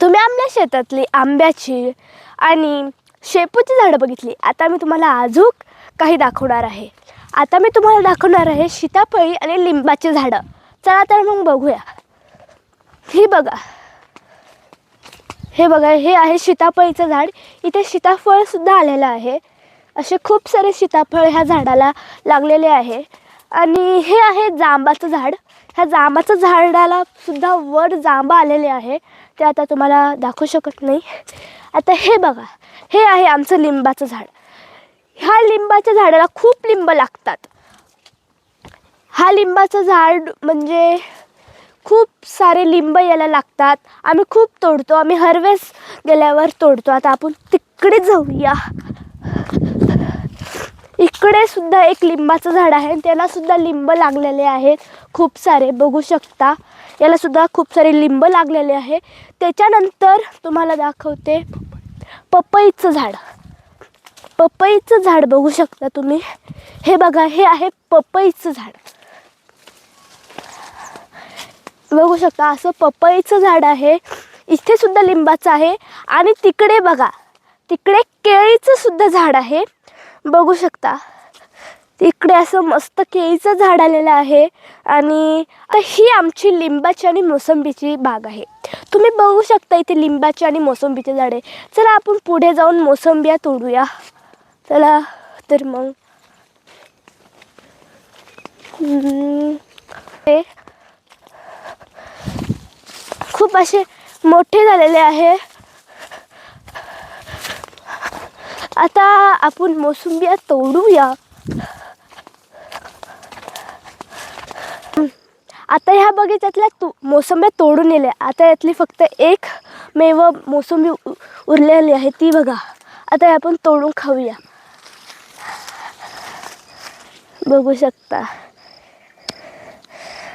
तुम्ही आमच्या शेतातली आंब्याची आणि शेपूची झाडं बघितली. आता मी तुम्हाला अजून काही दाखवणार आहे. आता मी तुम्हाला दाखवणार आहे सीताफळी आणि लिंबाची झाडं. चला तर मग बघूया. ही बघा. हे बघा हे आहे सीताफळीचं झाड. इथे सीताफळसुद्धा आलेलं आहे. असे खूप सारे सीताफळ ह्या झाडाला लागलेले आहे. आणि हे आहे जांबाचं झाड. ह्या जांबाचं झाडाला सुद्धा वर जांबा आलेले आहे. ते आता तुम्हाला दाखवू शकत नाही. आता हे बघा. हे आहे आमचं लिंबाचं झाड. ह्या लिंबाच्या झाडाला खूप लिंब लागतात. हा लिंबाचं झाड म्हणजे खूप सारे लिंब याला लागतात. आम्ही खूप तोडतो. आम्ही हरवेस गेल्यावर तोडतो. आता आपण तिकडे जाऊया. इकडे सुद्धा एक लिंबाचं झाड आहे त्याला सुद्धा लिंब लागलेले आहेत. खूप सारे बघू शकता. याला सुद्धा खूप सारे लिंब लागलेले आहे. त्याच्यानंतर तुम्हाला दाखवते पपईचं झाड. पपईचं झाड बघू शकता तुम्ही. हे बघा हे आहे पपईचं झाड. बघू शकता असं पपईचं झाड आहे. इथे सुद्धा लिंबाचं आहे. आणि तिकडे बघा तिकडे केळीचं सुद्धा झाड आहे. बघू शकता. इकडे असं मस्त केळीचं झाड आलेलं आहे आणि ही आमची लिंबाची आणि मोसंबीची बाग आहे. तुम्ही बघू शकता इथे लिंबाची आणि मोसंबीची झाडे चला आपण पुढे जाऊन मोसंबिया तोडूया. चला तर मग. ते खूप असे मोठे झालेले आहे. आता आपण मोसंबिया तोडूया. आता ह्या बगीच्यातल्या तू मोसंब्या तोडून नेल्या. आता यातली फक्त एक मेव मोसंबी उ- उरलेली आहे ती बघा. आता आपण तोडून खाऊया. बघू शकता.